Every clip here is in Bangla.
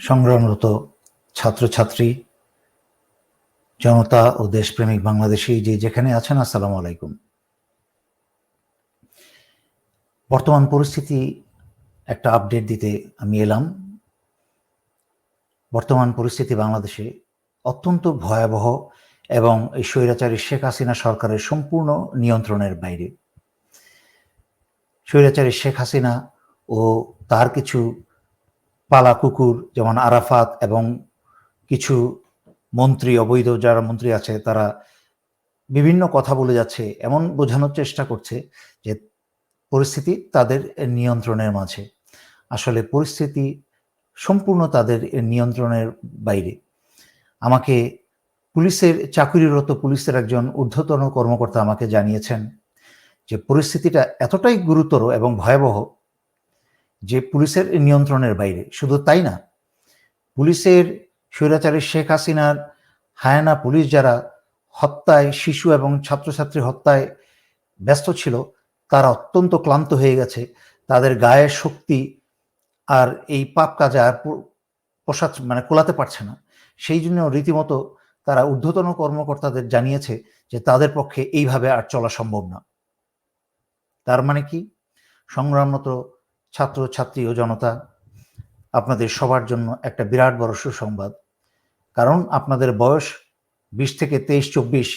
সংগ্রামরত ছাত্রছাত্রী, জনতা ও দেশপ্রেমিক বাংলাদেশি যে যেখানে আছেন, আসসালামু আলাইকুম। বর্তমান পরিস্থিতি একটা আপডেট দিতে আমি এলাম। বর্তমান পরিস্থিতি বাংলাদেশে অত্যন্ত ভয়াবহ এবং এই স্বৈরাচারী শেখ হাসিনা সরকারের সম্পূর্ণ নিয়ন্ত্রণের বাইরে। স্বৈরাচারী শেখ হাসিনা ও তার কিছু পালা কুকুর, যেমন আরাফাত এবং কিছু মন্ত্রী, অবৈধ যারা মন্ত্রী আছে, তারা বিভিন্ন কথা বলে যাচ্ছে, এমন বোঝানোর চেষ্টা করছে যে পরিস্থিতি তাদের নিয়ন্ত্রণের মাঝে। আসলে পরিস্থিতি সম্পূর্ণ তাদের নিয়ন্ত্রণের বাইরে। আমাকে পুলিশের, চাকুরিরত পুলিশের একজন ঊর্ধ্বতন কর্মকর্তা আমাকে জানিয়েছেন যে পরিস্থিতিটা এতটাই গুরুতর এবং ভয়াবহ যে পুলিশের নিয়ন্ত্রণের বাইরে। শুধু তাই না, পুলিশের স্বৈরাচারী শেখ হাসিনার হায়ানা পুলিশ যারা হত্যায়, শিশু এবং ছাত্রছাত্রী হত্যায় ব্যস্ত ছিল, তারা অত্যন্ত ক্লান্ত হয়ে গেছে। তাদের গায়ের শক্তি আর এই পাপ কাজে আর পোষাত মানে কোলাতে পারছে না। সেই জন্য রীতিমতো তারা ঊর্ধ্বতন কর্মকর্তাদের জানিয়েছে যে তাদের পক্ষে এইভাবে আর চলা সম্ভব না। তার মানে কি? সংগ্রামরত ছাত্র ছাত্রী ও জনতা, আপনাদের সবার জন্য একটা বিরাট বড় সুসংবাদ। কারণ আপনাদের বয়স বিশ থেকে তেইশ, চব্বিশ,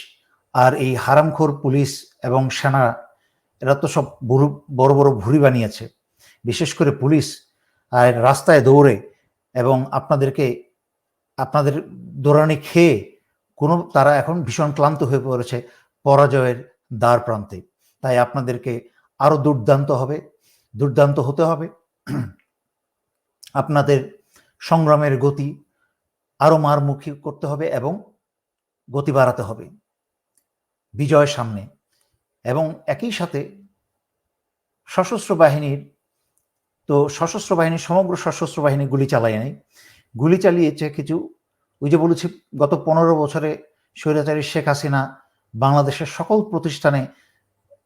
আর এই হারামখোর পুলিশ এবং সেনা, এরা তো সব বড় বড় ভুড়ি বানিয়েছে। বিশেষ করে পুলিশ, আর রাস্তায় দৌড়ে এবং আপনাদেরকে, আপনাদের দৌড়ানি খেয়ে কোনো, তারা এখন ভীষণ ক্লান্ত হয়ে পড়েছে পরাজয়ের দ্বার প্রান্তে। তাই আপনাদেরকে আরও দুর্দান্ত হবে। দুর্দান্ত হতে হবে। আপনাদের সংগ্রামের গতি আরও মারমুখী করতে হবে এবং গতি বাড়াতে হবে। বিজয় সামনে। এবং একই সাথে সশস্ত্র বাহিনীর তো সশস্ত্র বাহিনী, সমগ্র সশস্ত্র বাহিনী গুলি চালায় নাই। গুলি চালিয়েছে কিছু, ওই যে বলেছি, গত পনেরো বছরে স্বৈরাচারী শেখ হাসিনা বাংলাদেশের সকল প্রতিষ্ঠানে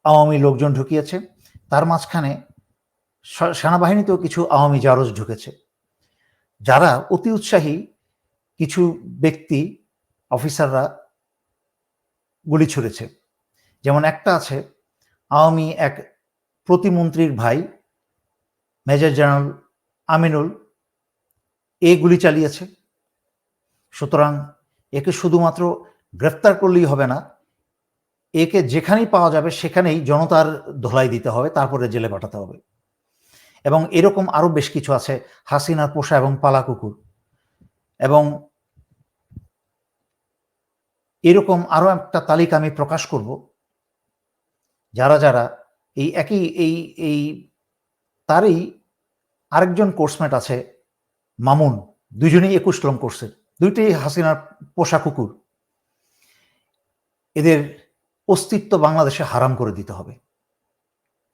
আওয়ামী লোকজন ঢুকিয়েছে। তার মাঝখানে সেনাবাহিনীতেও কিছু আওয়ামী জারজ ঢুকেছে। যারা অতি উৎসাহী কিছু ব্যক্তি, অফিসাররা গুলি ছুড়েছে। যেমন একটা আছে, আওয়ামী এক প্রতিমন্ত্রীর ভাই, মেজর জেনারেল আমিনুল, এ গুলি চালিয়েছে। সুতরাং একে শুধুমাত্র গ্রেফতার করলেই হবে না, একে যেখানেই পাওয়া যাবে সেখানেই জনতার ধোলাই দিতে হবে, তারপরে জেলে পাঠাতে হবে। এবং এরকম আরও বেশ কিছু আছে হাসিনার পোষা এবং পালা কুকুর। এবং এরকম আরও একটা তালিকা আমি প্রকাশ করব, যারা যারা এই একই, এই এই তারই আরেকজন কোর্সমেট আছে, মামুন। দুজনেই একুশ লং কোর্সের দুইটাই হাসিনার পোষা কুকুর। এদের অস্তিত্ব বাংলাদেশে হারাম করে দিতে হবে।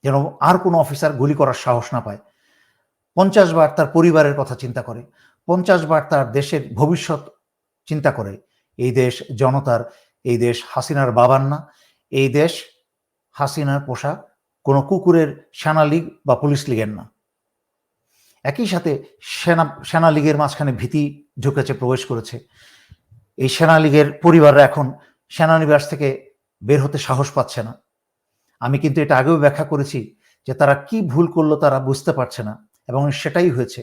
যেন আর কোনো অফিসার গুলি করার সাহস না পায়। পঞ্চাশ বার তার পরিবারের কথা চিন্তা করে, পঞ্চাশ বার তার দেশের ভবিষ্যৎ চিন্তা করে। এই দেশ জনতার, এই দেশ হাসিনার বাবার না, এই দেশ হাসিনার পোষা কোনো কুকুরের সেনা লীগ বা পুলিশ লীগের না। একই সাথে সেনা সেনা লীগের মাঝখানে ভীতি ঢুকেছে, প্রবেশ করেছে। এই সেনা লীগের পরিবাররা এখন সেনানিবাস থেকে বের হতে সাহস পাচ্ছে না। আমি কিন্তু এটা আগেও ব্যাখ্যা করেছি যে তারা কি ভুল করল তারা বুঝতে পারছে না এবং সেটাই হয়েছে।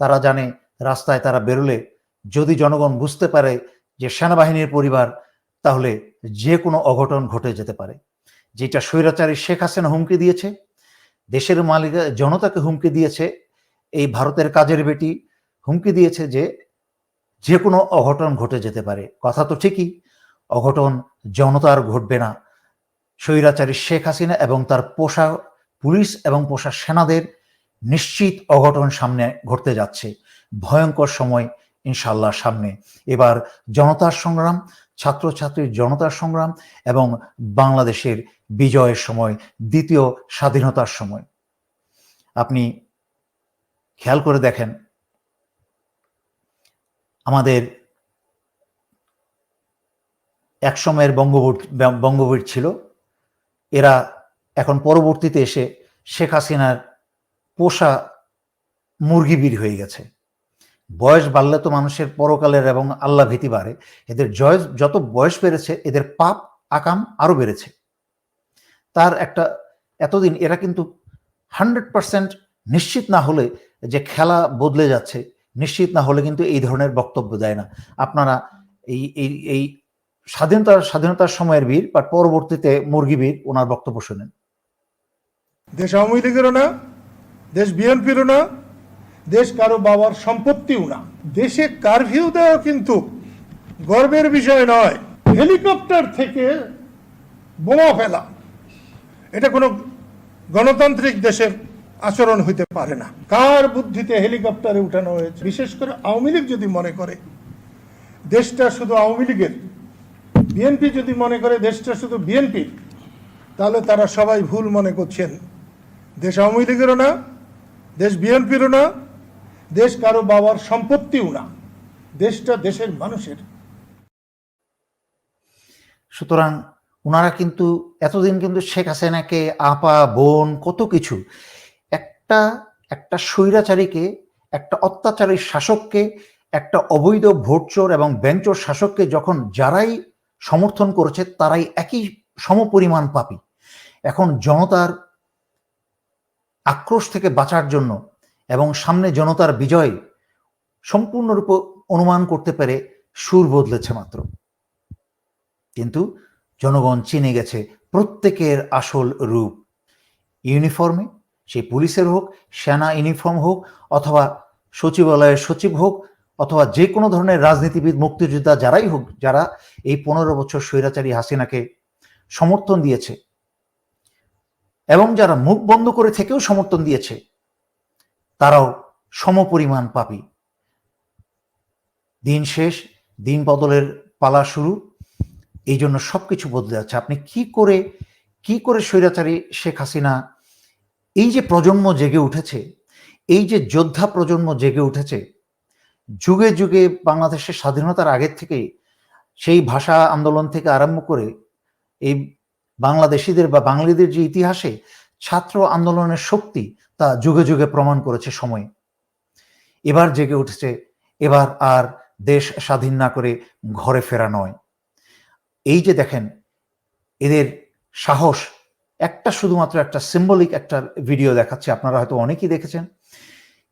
তারা জানে রাস্তায় তারা বেরোলে যদি জনগণ বুঝতে পারে যে সেনাবাহিনীর পরিবার, তাহলে যে কোনো অঘটন ঘটে যেতে পারে। যেটা স্বৈরাচারী শেখ হাসিনা হুমকি দিয়েছে, দেশের মালিক জনতাকে হুমকি দিয়েছে, এই ভারতের কাজের বেটি হুমকি দিয়েছে যে যে কোনো অঘটন ঘটে যেতে পারে। কথা তো ঠিকই, অঘটন জনতার ঘটবে না। স্বৈরাচারী শেখ হাসিনা এবং তার পোষা পুলিশ এবং পোষা সেনাদের নিশ্চিত অঘটন সামনে ঘটতে যাচ্ছে। ভয়ঙ্কর সময় ইনশাল্লাহ সামনে। এবার জনতার সংগ্রাম, ছাত্রছাত্রীর জনতার সংগ্রাম এবং বাংলাদেশের বিজয়ের সময়, দ্বিতীয় স্বাধীনতার সময়। আপনি খেয়াল করে দেখেন, আমাদের এক সময়ের বঙ্গভূত বঙ্গবীর ছিল। এরা এখন পরবর্তীতে এসে শেখ হাসিনার পোষা মুরগিবীর হয়ে গেছে। বয়স বাড়লে তো মানুষের পরকালের এবং আল্লাহ ভীতি বাড়ে। এদের জয় যত বয়স বেড়েছে, এদের পাপ আকাম আরও বেড়েছে। তার একটা এতদিন এরা কিন্তু হান্ড্রেড পার্সেন্ট নিশ্চিত না হলে যে খেলা বদলে যাচ্ছে, নিশ্চিত না হলে কিন্তু এই ধরনের বক্তব্য দেয় না। আপনারা এই এই এই স্বাধীনতার স্বাধীনতার সময়ের বীর বাট পরবর্তীতে মুরগি বীর, ওনার বক্তব্য শুনেন। দেশ আওয়ামী লীগেরও না দেশ বিএনপিরও না দেশ কারও বাবার সম্পত্তিও না। দেশে কারফিউ দেওয়া কিন্তু গর্বের বিষয় নয়। হেলিকপ্টার থেকে বোমা ফেলা, এটা কোনো গণতান্ত্রিক দেশের আচরণ হইতে পারে না। কার বুদ্ধিতে হেলিকপ্টারে উঠানো হয়েছে? বিশেষ করে আওয়ামী লীগ যদি মনে করে, দেশটা শুধু আওয়ামী লীগের বিএনপি যদি মনে করে দেশটা শুধু বিএনপির তাহলে তারা সবাই ভুল মনে করছেন। দেশ আওয়ামী লীগেরও না, দেশ বিএনপিরও না, দেশ কারও বাবার সম্পত্তিও না। দেশটা দেশের মানুষের। সুতরাং ওনারা কিন্তু এতদিন কিন্তু শেখ হাসিনাকে আপা, বোন, কত কিছু, একটা একটা স্বৈরাচারীকে, একটা অত্যাচারী শাসককে, একটা অবৈধ ভোটচোর এবং ব্যাংচোর শাসককে যখন যারাই সমর্থন করেছে, তারাই একই সমপরিমাণ পাপি। এখন জনতার আক্রোশ থেকে বাঁচার জন্য এবং সামনে জনতার বিজয় সম্পূর্ণরূপে অনুমান করতে পেরে সুর বদলেছে মাত্র। কিন্তু জনগণ চিনে গেছে প্রত্যেকের আসল রূপ। ইউনিফর্মে সেই পুলিশের হোক, সেনা ইউনিফর্ম হোক, অথবা সচিবালয়ের সচিব হোক অথবা যে কোনো ধরনের রাজনীতিবিদ, মুক্তিযোদ্ধা যারাই হোক, যারা এই পনেরো বছর স্বৈরাচারী হাসিনাকে সমর্থন দিয়েছে এবং যারা মুখ বন্ধ করে থেকেও সমর্থন দিয়েছে, তারাও সমপরিমাণ পাপী। দিন শেষ, দিন বদলের পালা শুরু, এই জন্য সবকিছু বদলে যাচ্ছে। আপনি কি করে কি করে স্বৈরাচারী শেখ হাসিনা এই যে প্রজন্ম জেগে উঠেছে, এই যে যোদ্ধা প্রজন্ম জেগে উঠেছে যুগে যুগে বাংলাদেশের স্বাধীনতার আগের থেকে সেই ভাষা আন্দোলন থেকে আরম্ভ করে এই বাংলাদেশিদের বা বাঙালিদের যে ইতিহাসে ছাত্র আন্দোলনের শক্তি তা যুগে যুগে প্রমাণ করেছে সময়ে। এবার জেগে উঠেছে, এবার আর দেশ স্বাধীন না করে ঘরে ফেরা নয়। এই যে দেখেন, এদের সাহস একটা শুধুমাত্র একটা সিম্বলিক একটা ভিডিও দেখাচ্ছে, আপনারা হয়তো অনেকেই দেখেছেন।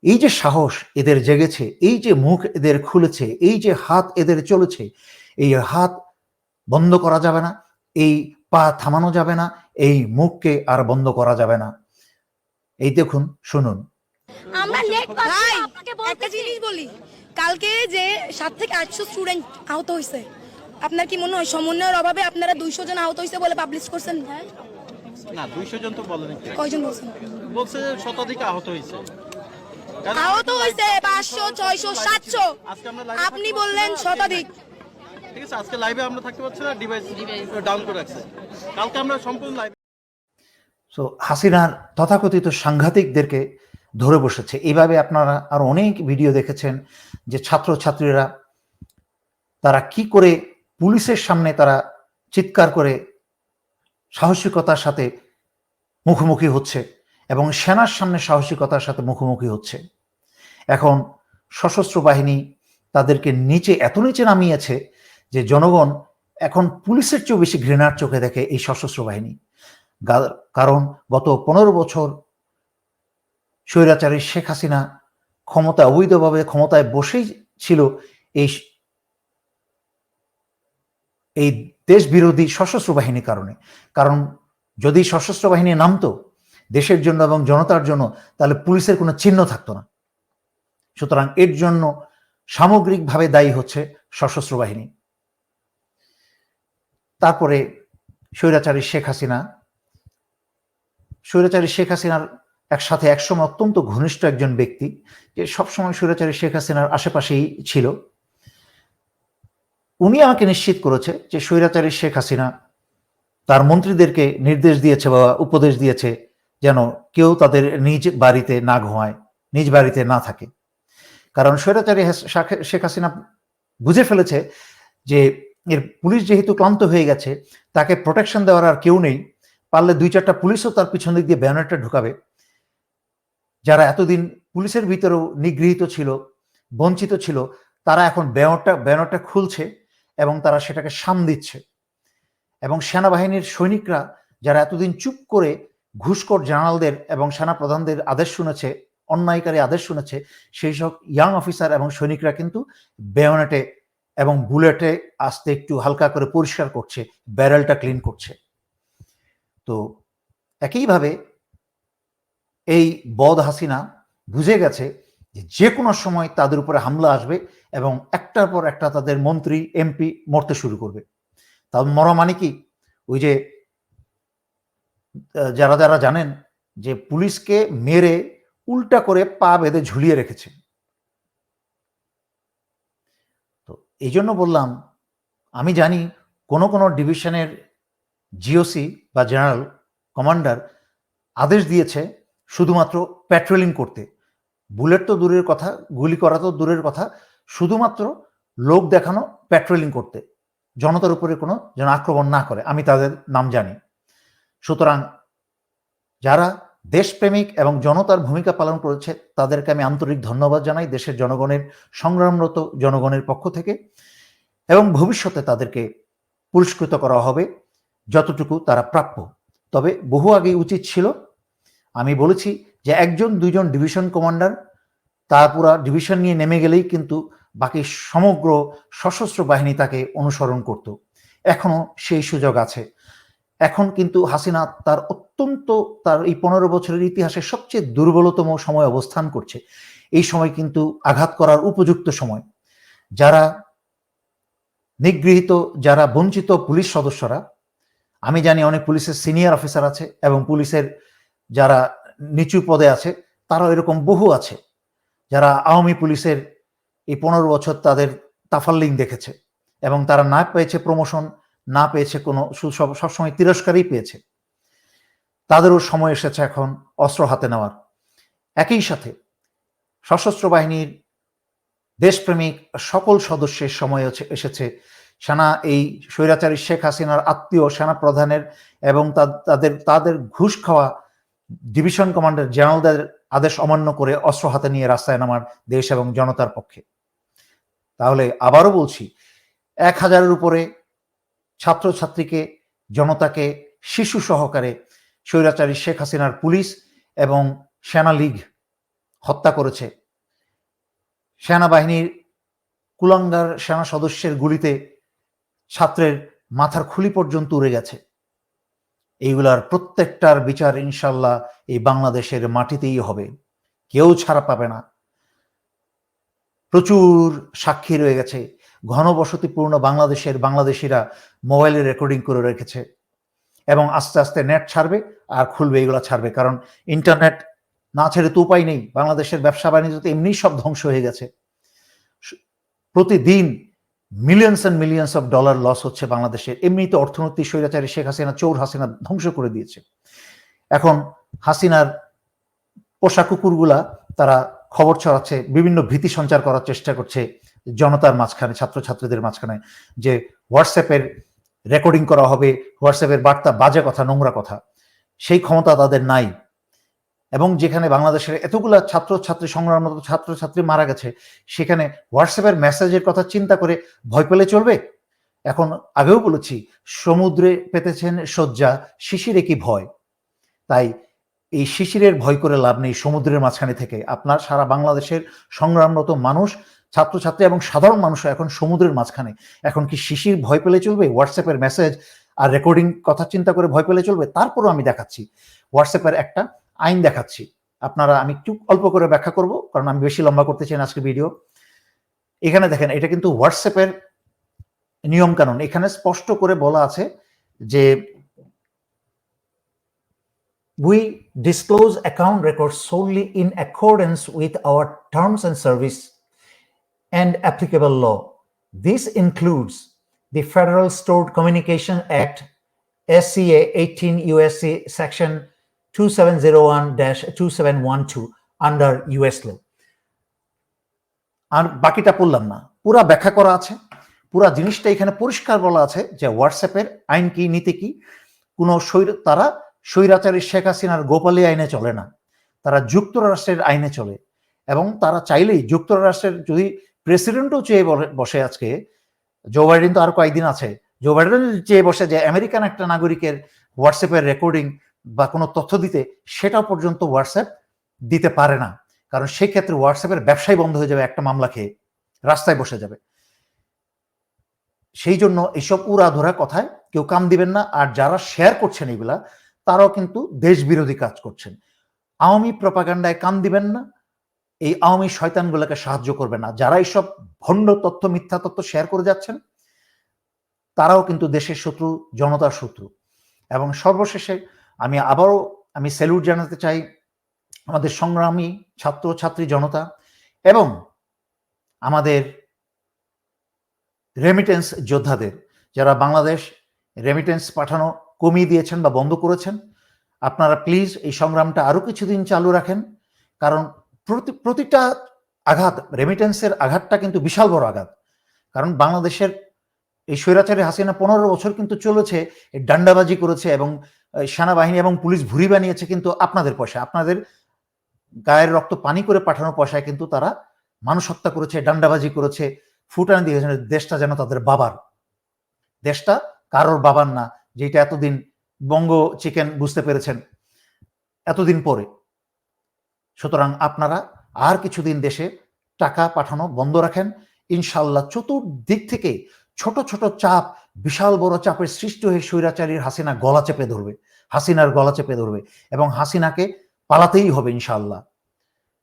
এই যে সাহস এদের জেগেছে এই যে মুখ এদের খুলেছে এই যে হাত এদের চলেছে এই হাত বন্ধ করা যাবে না এই পা থামানো যাবে না এই মুখকে আর বন্ধ করা যাবে না। এই দেখুন শুনুন। আমরা নেট ভাই একটা জিনিস বলি কালকে যে সাত থেকে আটশো স্টুডেন্ট আহত হয়েছে আপনার কি মনে হয় সমন্বয়ের অভাবে আপনারা দুইশো জন আহত হয়েছে বলে পাবলিশ করছেন? না দুইশো জন তো বলেনি। কয়জন বলছেন? বলছে শতাধিক আহত হয়েছে আহত হয়েছে পাঁচশো ছয়শো সাতশো। আজকে আপনি বললেন শতাধিক। ঠিক আছে আজকে লাইভে আমরা থাকতে পারছি না ডিভাইস ডাউন করে রাখছে। কালকে আমরা সম্পূর্ণ লাইভ সো হাসিনার তথাকথিত সাংঘাতিকদেরকে ধরে বসেছে। এইভাবে আপনারা আর অনেক ভিডিও দেখেছেন যে ছাত্র ছাত্রীরা তারা কি করে পুলিশের সামনে তারা চিৎকার করে সাহসিকতার সাথে মুখোমুখি হচ্ছে। এবং সেনার সামনে সাহসিকতার সাথে মুখোমুখি হচ্ছে। এখন সশস্ত্র বাহিনী তাদেরকে নিচে, এত নিচে নামিয়েছে যে জনগণ এখন পুলিশের চেয়েও বেশি ঘৃণার চোখে দেখে এই সশস্ত্র বাহিনী। কারণ গত পনেরো বছর স্বৈরাচারী শেখ হাসিনা ক্ষমতা, অবৈধভাবে ক্ষমতায় বসেই ছিল এই এই দেশ বিরোধী সশস্ত্র বাহিনীর কারণে। কারণ যদি সশস্ত্র বাহিনী নামতো দেশের জন্য এবং জনতার জন্য, তাহলে পুলিশের কোনো চিহ্ন থাকতো না। সুতরাং এর জন্য সামগ্রিকভাবে দায়ী হচ্ছে সশস্ত্র বাহিনী। তারপরে স্বৈরাচারী শেখ হাসিনা। স্বৈরাচারী শেখ হাসিনার একসাথে একসময় অত্যন্ত ঘনিষ্ঠ একজন ব্যক্তি, যে সবসময় স্বৈরাচারী শেখ হাসিনার আশেপাশেই ছিল। উনি আমাকে নিশ্চিত করেছে যে স্বৈরাচারী শেখ হাসিনা তার মন্ত্রীদেরকে নির্দেশ দিয়েছে বা উপদেশ দিয়েছে যেন কেউ তাদের নিজ বাড়িতে না ঘুমায়, নিজ বাড়িতে না থাকে। কারণ স্বৈরাচারী শেখ হাসিনা বুঝে ফেলেছে যে এর পুলিশ যেহেতু ক্লান্ত হয়ে গেছে, তাকে প্রোটেকশন দেওয়ার আর কেউ নেই, পারলে দুই চারটা পুলিশও তার পিছন দিক দিয়ে ব্যানারটা ঢুকাবে। যারা এতদিন পুলিশের ভিতরেও নিগৃহীত ছিল, বঞ্চিত ছিল, তারা এখন ব্যানরটা ব্যানারটা খুলছে এবং তারা সেটাকে সাম দিচ্ছে। এবং সেনাবাহিনীর সৈনিকরা যারা এতদিন চুপ করে ঘুষখোর জানালদের এবং সেনা প্রধানদের আদেশ শুনেছে, অন্যায়কারী আদেশ শুনেছে, সেই সব ইয়াং অফিসার এবং সৈনিকরা কিন্তু বেয়নেটে এবং বুলেটে আস্তে একটু হালকা করে পরিষ্কার করছে ব্যারেলটা ক্লিন করছে। তো একইভাবে এই বদ হাসিনা বুঝে গেছে যে যে কোনো সময় তাদের উপরে হামলা আসবে এবং একটার পর একটা তাদের মন্ত্রী এমপি মরতে শুরু করবে। তার মরা মানে কি? ওই যে যারা যারা জানেন যে পুলিশকে মেরে উল্টা করে পা বেঁধে ঝুলিয়ে রেখেছে। তো এই জন্য বললাম, আমি জানি কোন কোন ডিভিশনের জিওসি বা জেনারেল কমান্ডার আদেশ দিয়েছে শুধুমাত্র প্যাট্রোলিং করতে। বুলেট তো দূরের কথা, গুলি করা তো দূরের কথা, শুধুমাত্র লোক দেখানো প্যাট্রোলিং করতে। জনতার উপরে কোনো যেন আক্রমণ না করে, আমি তাদের নাম জানি। সুতরাং যারা দেশপ্রেমিক এবং জনতার ভূমিকা পালন করেছে, তাদেরকে আমি আন্তরিক ধন্যবাদ জানাই দেশের জনগণের, সংগ্রামরত জনগণের পক্ষ থেকে এবং ভবিষ্যতে তাদেরকে পুরস্কৃত করা হবে যতটুকু তারা প্রাপ্য। তবে বহু আগে উচিত ছিল, আমি বলেছি যে একজন, দুইজন ডিভিশন কমান্ডার তা পুরা ডিভিশন নিয়ে নেমে গেলেই কিন্তু বাকি সমগ্র সশস্ত্র বাহিনী তাকে অনুসরণ করত। এখনও সেই সুযোগ আছে। এখন কিন্তু হাসিনা তার অত্যন্ত, তার এই পনেরো বছরের ইতিহাসে সবচেয়ে দুর্বলতম সময় অবস্থান করছে। এই সময় কিন্তু আঘাত করার উপযুক্ত সময়। যারা নিগৃহীত, যারা বঞ্চিত পুলিশ সদস্যরা, আমি জানি অনেক পুলিশের সিনিয়র অফিসার আছে এবং পুলিশের যারা নিচু পদে আছে, তারাও এরকম বহু আছে। যারা আওয়ামী পুলিশের এই পনেরো বছর তাদের তাফাল্লিং দেখেছে এবং তারা না পেয়েছে প্রমোশন না পেয়েছে কোনো সবসময় তিরস্কারই পেয়েছে। তাদেরও সময় এসেছে এখন অস্ত্র হাতে নেওয়ার। একই সাথে সশস্ত্র বাহিনীর দেশপ্রেমিক সকল সদস্যের সময় এসেছে। সেনা, এই স্বৈরাচারী শেখ হাসিনার আত্মীয় সেনা প্রধানের এবং তাদের তাদের ঘুষ খাওয়া ডিভিশন কমান্ডার জেনারেলদের আদেশ অমান্য করে অস্ত্র হাতে নিয়ে রাস্তায় নামার দেশ এবং জনতার পক্ষে। তাহলে আবারও বলছি, এক হাজারের উপরে ছাত্রছাত্রীকে, জনতাকে, শিশু সহকারে স্বৈরাচারী শেখ হাসিনার পুলিশ এবং সেনা লীগ হত্যা করেছে। সেনাবাহিনীর কুলাঙ্গার সেনা সদস্যের গুলিতে ছাত্রের মাথার খুলি পর্যন্ত উড়ে গেছে। এইগুলার প্রত্যেকটার বিচার ইনশাল্লাহ এই বাংলাদেশের মাটিতেই হবে। কেউ ছাড়া পাবে না। প্রচুর সাক্ষী রয়ে গেছে। ঘনবসতিপূর্ণ বাংলাদেশের বাংলাদেশিরা মোবাইলে রেকর্ডিং করে রেখেছে এবং আস্তে আস্তে নেট ছাড়বে আর খুলবে, এগুলো ছাড়বে। কারণ ইন্টারনেট না ছেড়ে তো উপায় নেই। বাংলাদেশের ব্যবসা বাণিজ্য তো এমনি সব ধ্বংস হয়ে গেছে। প্রতিদিন millions and millions of dollar loss হচ্ছে বাংলাদেশের। এমনিতে অর্থনৈতিক স্বৈরাচারী শেখ হাসিনা, চোর হাসিনা ধ্বংস করে দিয়েছে। এখন হাসিনার পোষা কুকুরগুলা তারা খবর ছড়াচ্ছে, বিভিন্ন ভীতি সঞ্চার করার চেষ্টা করছে। জনতার মাঝখানে, ছাত্রছাত্রীদের মাঝখানে যে হোয়াটসঅ্যাপের রেকর্ডিং করা হবে, হোয়াটসঅ্যাপের বার্তা, বাজে কথা, নোংরা কথা, সেই ক্ষমতা তাদের নাই। এবং যেখানে বাংলাদেশের এতগুলা ছাত্রছাত্রী, সংগ্রামরত ছাত্রছাত্রী মারা গেছে, সেখানে হোয়াটসঅ্যাপের মেসেজের কথা চিন্তা করে ভয় পেলে চলবে? এখন আগেও বলেছি, সমুদ্রে পেতেছেন শয্যা, শিশিরে কি ভয়? তাই এই শিশিরের ভয় করে লাভ নেই সমুদ্রের মাঝখানে থেকে। আপনার সারা বাংলাদেশের সংগ্রামরত মানুষ ছাত্রছাত্রী এবং সাধারণ মানুষ এখন সমুদ্রের মাঝখানে। এখন কি শিশির ভয় পেলে চলবে? হোয়াটসঅ্যাপের মেসেজ আর রেকর্ডিং কথা চিন্তা করে ভয় পেলে চলবে? তারপরও আমি দেখাচ্ছি। হোয়াটসঅ্যাপের একটা আইন দেখাচ্ছি। আপনারা, আমি একটু অল্প করে ব্যাখ্যা করব, কারণ আমি বেশি লম্বা করতে চাই আজকে ভিডিও এখানে দেখেন, এটা কিন্তু হোয়াটসঅ্যাপের নিয়ম কানুন এখানে স্পষ্ট করে বলা আছে যে we disclose account records solely in accordance with our terms and service and applicable law. This includes the Federal Stored Communication Act, SCA 18 USC Section 2701-2712 under US law. আর বাকিটা পড়লাম না। পুরা ব্যাখ্যা করা আছে। পুরা জিনিসটা এখানে পরিষ্কার বলা আছে যে হোয়াটসঅ্যাপের আইন কি নীতি কি? কোনো তারা স্বৈরাচারী শেখ হাসিনার গোপালী আইনে চলে না। তারা যুক্তরাষ্ট্রের আইনে চলে। এবং তারা চাইলেই যুক্তরাষ্ট্রের যদি প্রেসিডেন্টও চেয়ে বসে আজকে। জো বাইডেন তো আর কয়েকদিন আছে। জো বাইডেন চেয়ে বসে যে আমেরিকান একটা নাগরিকের হোয়াটসঅ্যাপের রেকর্ডিং বা কোনো তথ্য দিতে সেটা পর্যন্ত হোয়াটসঅ্যাপ দিতে পারে না। কারণ সেই ক্ষেত্রে হোয়াটসঅ্যাপের ব্যবসায় বন্ধ হয়ে যাবে একটা মামলা খেয়ে। রাস্তায় বসে যাবে। সেই জন্য এইসব উড়াধরা কথায় কেউ কাম দিবেন না। আর যারা শেয়ার করছেন এগুলা, তারাও কিন্তু দেশ বিরোধী কাজ করছেন। আওয়ামী প্রপাগান্ডায় কান দিবেন না। এই আওয়ামী শয়তানগুলোকে সাহায্য করবে না। যারা এইসব ভণ্ড তথ্য, মিথ্যা তথ্য শেয়ার করে যাচ্ছেন, তারাও কিন্তু দেশের শত্রু, জনতার শত্রু। এবং সর্বশেষে আমি আবারও আমি স্যালুট জানাতে চাই আমাদের সংগ্রামী ছাত্র, ছাত্রী, জনতা এবং আমাদের রেমিটেন্স যোদ্ধাদের, যারা বাংলাদেশ রেমিটেন্স পাঠানো কমিয়ে দিয়েছেন বা বন্ধ করেছেন। আপনারা প্লিজ এই সংগ্রামটা আরও কিছুদিন চালু রাখেন, কারণ প্রতিটা আঘাত রেমিটেন্সের আঘাতটা কিন্তু বিশাল বড় আঘাত। কারণ বাংলাদেশের এই স্বৈরাচারী হাসিনা পনেরো বছর কিন্তু চলেছে ডান্ডাবাজি করেছে এবং সেনাবাহিনী এবং পুলিশ ভুরি বানিয়েছে কিন্তু আপনাদের পয়সা আপনাদের গায়ের রক্ত পানি করে পাঠানোর পয়সায় কিন্তু তারা মানুষ হত্যা করেছে, ডান্ডাবাজি করেছে, ফুটান দিয়েছে। দেশটা যেন তাদের বাবার। দেশটা কারোর বাবার না, যেটা এতদিন বঙ্গ চিকেন বুঝতে পেরেছেন, এতদিন পরে। সুতরাং আপনারা আর কিছুদিন দেশে টাকা পাঠানো বন্ধ রাখেন। ইনশাল্লাহ চতুর্দিক থেকে ছোট ছোট চাপ, বিশাল বড় চাপের সৃষ্টি হয়ে স্বৈরাচারীর হাসিনা গলা চেপে ধরবে, হাসিনার গলা চেপে ধরবে এবং হাসিনাকে পালাতেই হবে ইনশাল্লাহ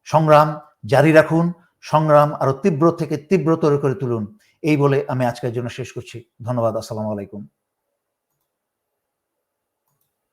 সংগ্রাম জারি রাখুন, সংগ্রাম আরও তীব্র থেকে তীব্রতর করে তুলুন। এই বলে আমি আজকের জন্য শেষ করছি। ধন্যবাদ, আসসালামু আলাইকুম।